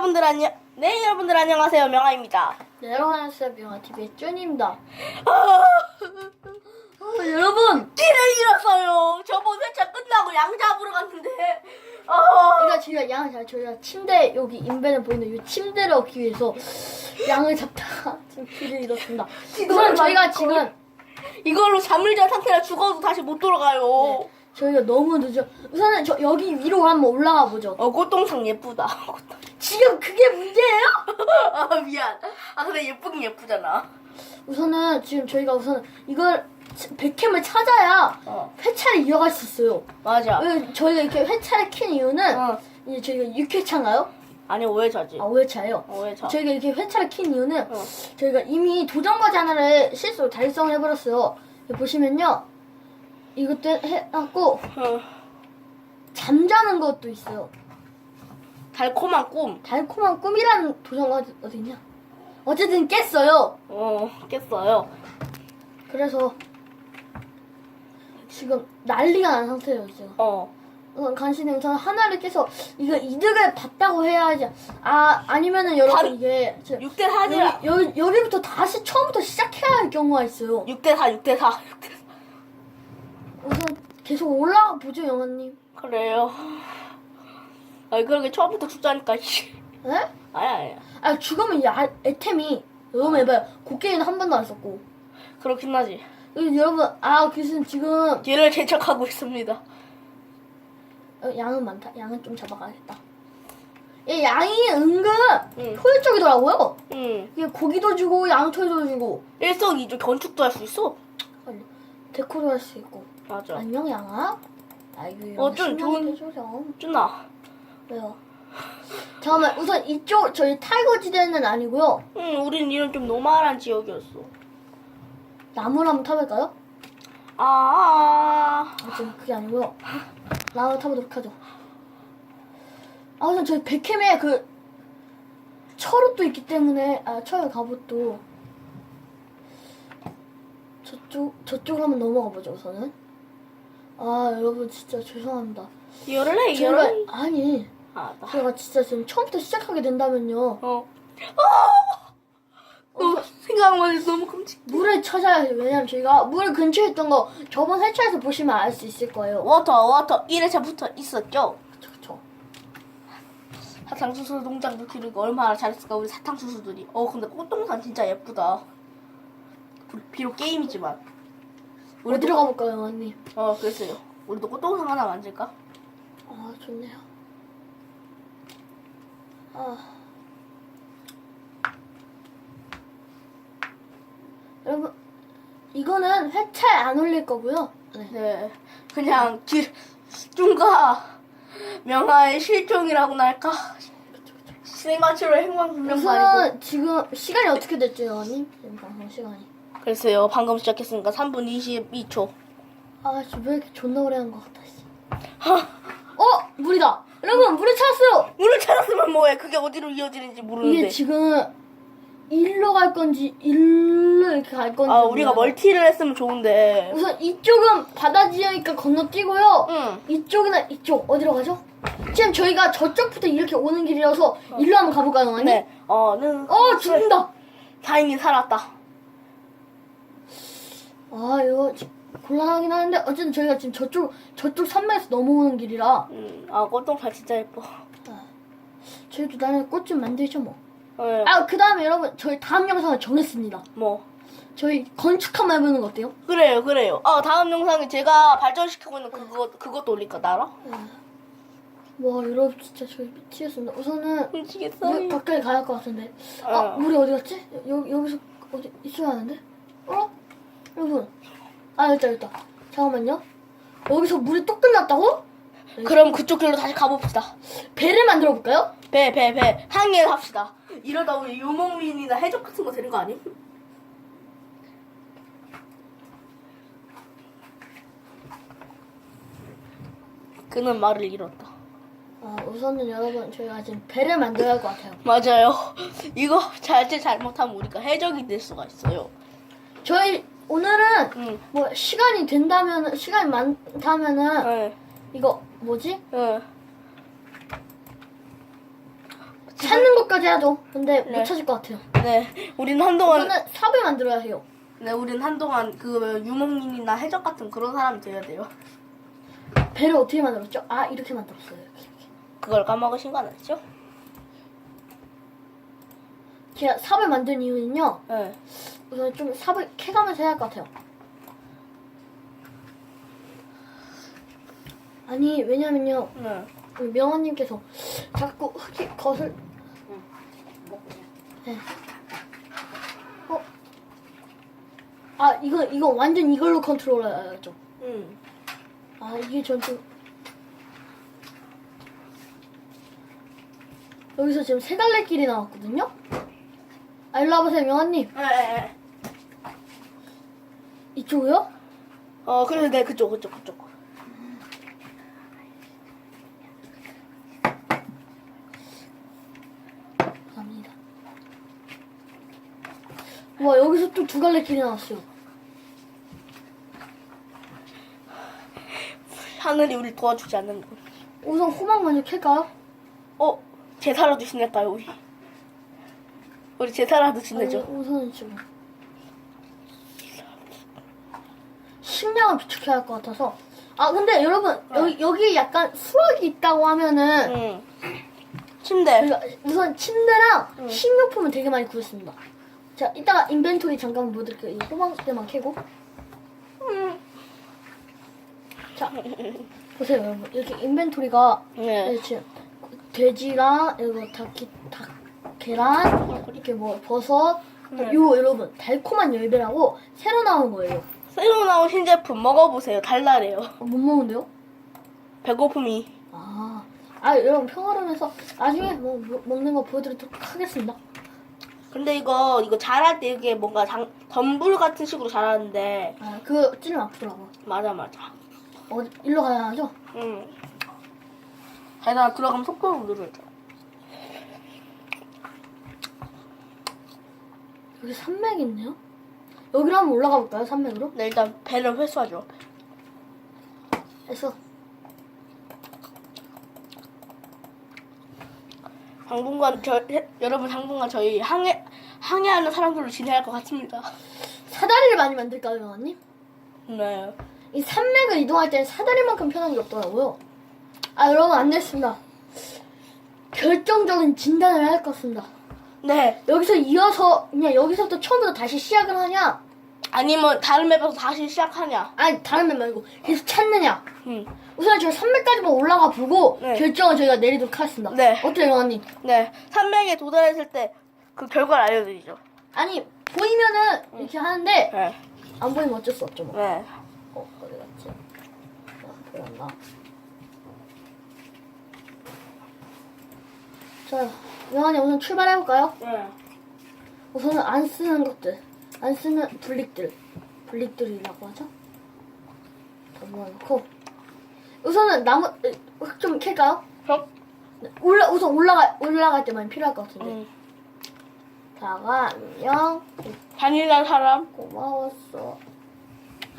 여러분들 안녕. 네 여러분들 안녕하세요 명아입니다. 네, 여러분 안녕하세요. 명아TV의 쭈입니다. 아, 어, 여러분! 길을 잃었어요. 저번 회차 끝나고 양 잡으러 갔는데. 아, 그러니까 저희가 양을 잘 저희가 침대 여기 인벤에 보이는 이 침대를 얻기 위해서 양을 잡다가 지금 길을 잃었습니다. 우선 저희가 지금 이걸로 잠을 잔 상태라 죽어도 다시 못 돌아가요. 저희가 너무 늦어. 우선은 저 여기 위로 한번 올라가 보죠. 어 꽃동상 예쁘다. 지금 그게 문제예요? 아 미안. 아 근데 예쁘긴 예쁘잖아. 우선은 지금 저희가 우선 이걸 백캠을 찾아야 어 회차를 이어갈 수 있어요. 맞아. 왜 저희가 이렇게 회차를 킨 이유는 어 이제 저희가 6회차인가요? 아니 오해자지. 아 5회차예요. 오해자. 저희가 이렇게 회차를 킨 이유는 어. 저희가 이미 도전 과제 하나를 실수로 달성을 해버렸어요. 여기 보시면요. 이것도 해갖고 어, 잠자는 것도 있어요. 달콤한 꿈. 달콤한 꿈이라는 도전과제 어디냐? 어쨌든 깼어요. 어 깼어요. 그래서 지금 난리가 난 상태예요 지금. 어. 우선 간신히 우선 하나를 깨서 이거 이득을 봤다고 해야지. 아 아니면은 여러분 이게 지금 6대 4지. 여기, 여기, 여기부터 다시 처음부터 시작해야 할 경우가 있어요. 6대 4, 6대 4. 6대 4. 우선 계속 올라가 보죠, 영화님. 그래요. 아니 그러게 처음부터 죽자니까. 씨. 에? 아야 아야. 아 죽으면 이 아, 애템이 너무 해봐요. 곡괭이는 한 번도 안 썼고. 그렇긴 하지. 그리고 여러분, 아 교수님 지금 얘를 제척하고 있습니다. 어, 양은 많다. 양은 좀 잡아가야겠다. 이 양이 은근 응. 효율적이더라고요. 응. 이게 고기도 주고 양초도 주고 일석이조 건축도 할 수 있어. 데코도 할 수 있고. 맞아. 안녕 양아. 아이고 어, 좀 좋은- 해줘서. 준아. 왜요? 잠깐만 우선 이쪽 저희 탈거지대는 아니고요. 응, 우린 이런 좀 노멀한 지역이었어. 나무를 한번 타볼까요? 아, 아, 지금 그게 아니고요. 나무 타보도록 하죠. 아, 우선 저희 백캠에 그 철옷도 있기 때문에 아, 철 갑옷도 저쪽 저쪽으로 한번 넘어가 보죠 우선은. 아 여러분 진짜 죄송합니다. 열래, 저희가 열래. 아니 아, 나. 저희가 진짜 지금 처음부터 시작하게 된다면요 어. 아! 너 생각만 해도 너무 끔찍. 물을 찾아야 해요. 왜냐면 저희가 물 근처에 있던 거 저번 회차에서 보시면 알 수 있을 거예요. 워터, 워터. 1회차부터 있었죠? 그쵸 그쵸. 사탕수수 농장도 기르고 얼마나 잘했을까, 우리 사탕수수들이. 어, 근데 꽃동산 진짜 예쁘다. 비록 게임이지만. 어디로 가볼까요, 언니? 어, 그랬어요. 우리도 꽃동산 하나 만들까? 아 좋네요. 아 여러분 이거는 회차에 안 올릴 거고요. 네. 네. 그냥 길, 중가 명화의 실종이라고나 할까? 생활치로 행방불명 말이고. 우선 지금 시간이 어떻게 됐죠, 언니? 지금 방송 시간이. 글쎄요, 방금 시작했으니까 3분 22초. 아 지금 왜 이렇게 존나 오래 한 것 같다. 씨. 어 물이다. 여러분 물을 찾았어요. 물 뭐해? 그게 어디로 이어지는지 모르는데. 이게 지금 일로 갈 건지 일로 이렇게 갈 건지 아, 우리가 몰라요. 멀티를 했으면 좋은데. 우선 이쪽은 바다 지형이니까 건너뛰고요 응. 이쪽이나 이쪽 어디로 가죠? 지금 저희가 저쪽부터 이렇게 오는 길이라서 일로 한번 가볼까요, 언니? 네. 어는. 어 죽는다 다행히 살았다. 아 이거 지- 곤란하긴 하는데 어쨌든 저희가 지금 저쪽 저쪽 산맥에서 넘어오는 길이라 음, 아, 꽃동산 진짜 예뻐. 저희도 나중에 꽃 좀 만들죠 뭐. 네. 아 그 다음에 여러분 저희 다음 영상을 정했습니다. 뭐. 저희 건축 한번 해보는 거 어때요? 그래요, 그래요. 아, 다음 영상에 제가 발전시키고 있는 그거, 그것도 올릴까, 나라? 와 여러분 진짜 저희 미치겠습니다. 우선은 미치겠어. 물 가까이 가야 할 것 같은데. 아, 어. 물이 어디 갔지? 여, 여기서 어디 있어야 하는데? 어? 여러분. 아, 여기다, 여기다. 잠깐만요. 여기서 물이 또 끝났다고? 그럼 그쪽 길로 다시 가봅시다. 배를 만들어 볼까요? 배, 배, 배. 항해를 합시다. 이러다 우리 유목민이나 해적 같은 거 되는 거 아니? 그는 말을 잃었다. 아, 우선은 여러분, 저희가 지금 배를 만들어야 할 것 같아요. 맞아요. 이거 잘제 잘못하면 우리가 해적이 될 수가 있어요. 저희, 오늘은, 응. 뭐, 시간이 된다면, 시간이 많다면은, 네. 이거, 뭐지? 네. 찾는 것까지 하죠. 근데 네. 못 찾을 것 같아요. 네, 우리는 한동안 저는 삽을 만들어야 해요. 네, 우리는 한동안 그 유목민이나 해적 같은 그런 사람이 돼야 돼요. 배를 어떻게 만들었죠? 아 이렇게 만들었어요. 이렇게, 이렇게. 그걸 까먹으신 거 아니죠? 제가 삽을 만든 이유는요. 네. 우선 좀 삽을 캐가면서 해야 할 것 같아요. 아니 왜냐면요. 네. 우리 명원님께서 자꾸 흙이 겉을 네. 어? 아 이거 이거 완전 이걸로 컨트롤해야죠. 음. 아 이게 전좀 여기서 지금 세 갈래 길이 나왔거든요. 아 일로 와보세요 명원님 네, 네, 네. 이쪽이요? 어, 그래서 네, 그쪽, 그쪽, 그쪽. 감사합니다. 와 여기서 또 두 갈래 길이 나왔어요. 하늘이 우리 도와주지 않는 거. 우선 호박 먼저 캘까요? 어, 제사라도 지낼까요, 우리? 우리 제사라도 지내죠. 아니, 우선은 지금 식량을 비축해야 할 것 같아서 아 근데 여러분 여기, 여기 약간 수학이 있다고 하면은 응. 침대. 저희가 우선 침대랑 응. 식료품을 되게 많이 구했습니다 자 이따가 인벤토리 잠깐 보여드릴게요 이 호박대만 캐고 음. 자 보세요 여러분 이렇게 인벤토리가 네. 이렇게 돼지랑 이거 닭, 닭 계란 이렇게 뭐 버섯 네. 요 여러분 달콤한 열배라고 새로 나온 거예요 새로 나온 신제품 먹어보세요. 달달해요. 어, 못 먹는데요? 배고픔이. 아, 아 여러분 평화로면서 나중에 뭐, 뭐 먹는 거 보여드리도록 하겠습니다. 근데 이거, 이거 자랄 때 이게 뭔가 장, 덤불 같은 식으로 자라는데. 아, 그거 찌르면 아프더라고. 맞아, 맞아. 어디 일로 가야 하죠? 응. 게다가 들어가면 속도를 누르죠. 여기 산맥 있네요. 여기로 한번 올라가 볼까요? 산맥으로? 네, 일단 배를 회수하죠. 해서 당분간 저 해- 여러분 당분간 저희 항해 항해하는 사람들로 지내야 할것 같습니다. 사다리를 많이 만들까요, 영화님? 네. 이 산맥을 이동할 때는 사다리만큼 편한 게 없더라고요. 아, 여러분 안 됐습니다. 결정적인 진단을 할 것 같습니다. 네. 여기서 이어서 그냥 여기서부터 처음부터 다시 시작을 하냐? 아니면 다른 맵에서 다시 시작하냐. 아니 다른 맵 말고 계속 찾느냐? 음. 우선 저희 산맥까지만 올라가 보고 네. 결정을 저희가 내리도록 하겠습니다. 네. 어때요, 영화님? 네. 산맥에 도달했을 때 그 결과를 알려드리죠. 아니 보이면은 이렇게 하는데 네. 안 보이면 어쩔 수 없죠 뭐. 네. 어 어디 갔지? 어, 보였나? 자, 영화님 우선 출발해 볼까요? 네. 우선은 안 쓰는 것들, 안 쓰는 블릭들, 블릭들이라고 하죠? 다 모아놓고 우선은 나무 흙좀 캘까요? 저? 네, 올라 우선 올라가 올라갈 때만 필요할 것 같은데. 음. 다가 안녕 잔인한 사람 고마웠어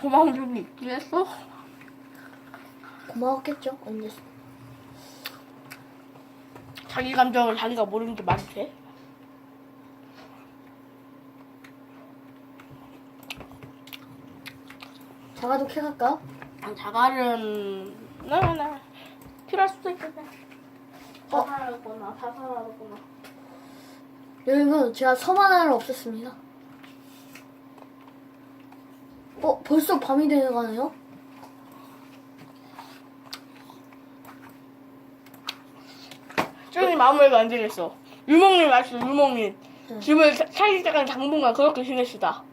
고마운 점이 있긴 했어. 고마웠겠죠 언제 자기 감정을 자기가 모르는 게 말이 돼? 자가도 캐갈까요? 아, 자갈은 네네 필요할 수도 있겠네. 어? 자살하거나 자살하거나. 여러분 제가 섬 하나를 없앴습니다 어 벌써 밤이 되어가네요 마무리가 안 되겠어. 유목민 맞죠, 유목민. 네. 집을 사- 살기 시작한 당분간 그렇게 지내시다.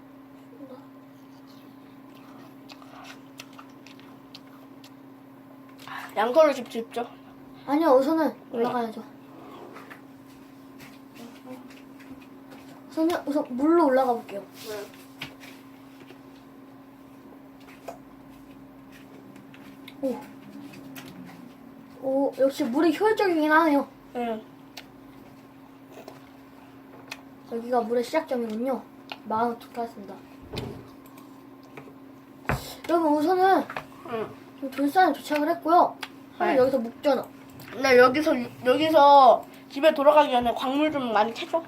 양털로 집 짓죠. 아니요 우선은 올라가야죠 우선은 우선 물로 올라가 볼게요 오. 오 역시 물이 효율적이긴 하네요 응. 여기가 물의 시작점이군요. 마흔 하겠습니다. 여러분 우선은 응. 지금 돌산에 도착을 했고요. 네. 여기서 목전어. 근데 여기서 유- 여기서 집에 돌아가기 전에 광물 좀 많이 캐줘.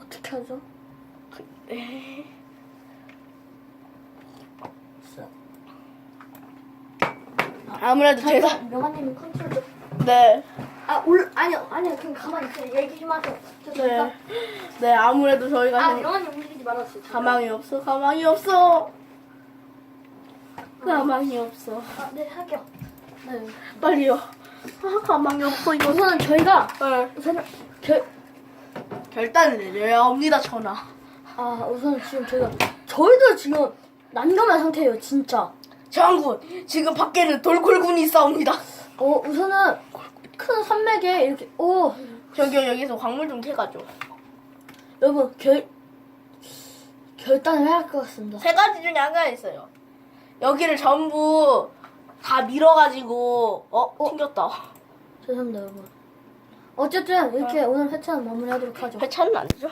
어떻게 하죠? 아무래도 제가 잠깐 명아님이 컨트롤 좀. 네. 아, 올 아니요, 아니요, 그냥 가만히 있어요. 얘기 좀 하세요. 저 네. 잠깐. 네, 아무래도 저희가 아, 생- 명아님 가망이 없어. 가망이 없어. 가망이 없어. 아, 네, 할게요. 네. 빨리요. 아, 가망이 없어 이거. 우선은 저희가 네. 우선은 결 결단을 내려야 합니다, 전하. 아, 우선 지금 저희가 저희도 지금 난감한 상태예요, 진짜. 장군, 지금 밖에는 돌굴군이 싸웁니다. 어, 우선은 큰 산맥에 이렇게 오, 저기 여기서 광물 좀 캐가죠. 여러분 결 결단을 해야 할 것 같습니다. 세 가지 중에 한 가지 있어요. 여기를 전부 다 밀어가지고 어, 어? 튕겼다. 죄송합니다, 여러분. 어쨌든 이렇게 오늘 회차는 마무리하도록 하죠. 회차는 안 되죠?